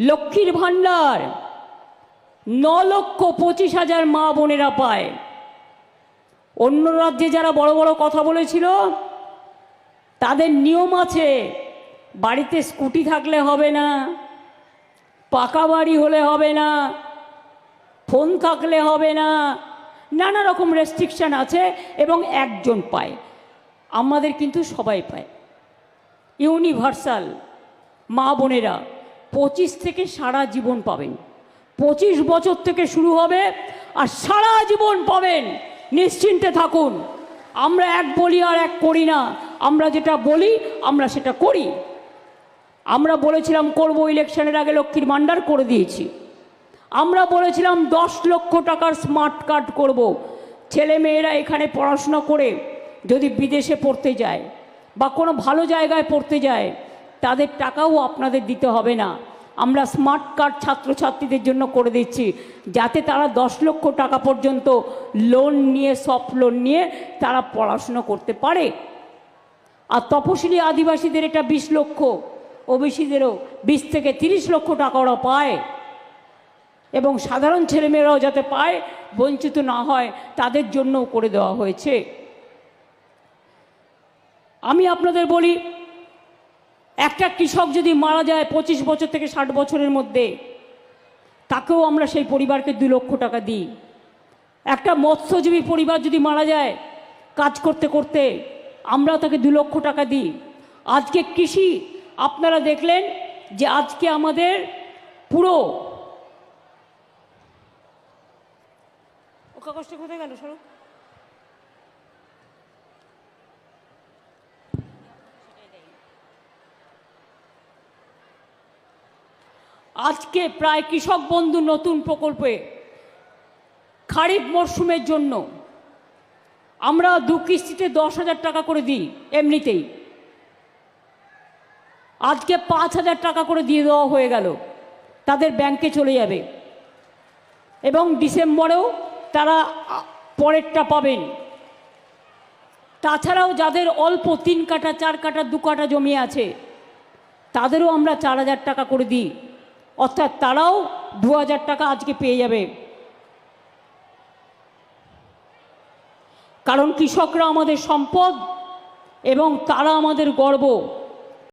লক্ষ্মীর ভাণ্ডার। ন লক্ষ পঁচিশ হাজার মা বোনেরা পায়। অন্য রাজ্যে যারা বড় বড় কথা বলেছিল, তাদের নিয়ম আছে, বাড়িতে স্কুটি থাকলে হবে না, পাকা বাড়ি হলে হবে না, ফোন থাকলে হবে না, নানা রকম রেস্ট্রিকশান আছে এবং একজন পায়। আমাদের কিন্তু সবাই পায়। ইউনিভার্সাল মা বোনেরা। পঁচিশ থেকে সারা জীবন পাবেন। পঁচিশ বছর থেকে শুরু হবে আর সারা জীবন পাবেন। নিশ্চিন্তে থাকুন। আমরা এক বলি আর এক করি না। আমরা যেটা বলি, আমরা সেটা করি। আমরা বলেছিলাম, করব ইলেকশনের আগে লক্ষ্মীর ভাণ্ডার করে দিয়েছি। আমরা বলেছিলাম, দশ লক্ষ টাকার স্মার্ট কার্ড করব। ছেলে মেয়েরা এখানে পড়াশোনা করে যদি বিদেশে পড়তে যায় বা কোনো ভালো জায়গায় পড়তে যায় তাদের টাকাও আপনাদের দিতে হবে না। আমরা স্মার্ট কার্ড ছাত্রছাত্রীদের জন্য করে দিচ্ছি। যাতে তারা দশ লক্ষ টাকা পর্যন্ত লোন নিয়ে সফট লোন নিয়ে তারা পড়াশুনো করতে পারে। আর তপশিলি আদিবাসীদের এটা বিশ লক্ষ, ওবিসিদেরও বিশ থেকে তিরিশ লক্ষ টাকা ওরা পায়। এবং সাধারণ ছেলেমেয়েরাও যাতে পায়, বঞ্চিত না হয়, তাদের জন্যও করে দেওয়া হয়েছে। আমি আপনাদের বলি একটা কৃষক যদি মারা যায় পঁচিশ বছর থেকে ষাট বছরের মধ্যে, তাকেও আমরা সেই পরিবারকে দু লক্ষ টাকা দিই। একটা মৎস্যজীবী পরিবার যদি মারা যায় কাজ করতে করতে আমরা তাকে দু লক্ষ টাকা দিই। আজকে কৃষি, আপনারা দেখলেন যে আজকে আমাদের পুরো ওকা কষ্ট কোথায় গেল, সরু? আজকে প্রায় কৃষক বন্ধু নতুন প্রকল্পে খারিফ মরশুমের জন্য আমরা দু কিস্তিতে দশ হাজার টাকা করে দিই এমনিতেই। আজকে পাঁচ হাজার টাকা করে দিয়ে দেওয়া হয়ে গেল। তাদের ব্যাংকে চলে যাবে। এবং ডিসেম্বরেও তারা পরেরটা পাবেন। তাছাড়াও যাদের অল্প তিন কাটা চার কাটা দু কাটা জমি আছে, তাদেরও আমরা চার হাজার টাকা করে দিই। অর্থাৎ তারাও দু হাজার টাকা আজকে পেয়ে যাবে। কারণ কৃষকরা আমাদের সম্পদ এবং তারা আমাদের গর্ব।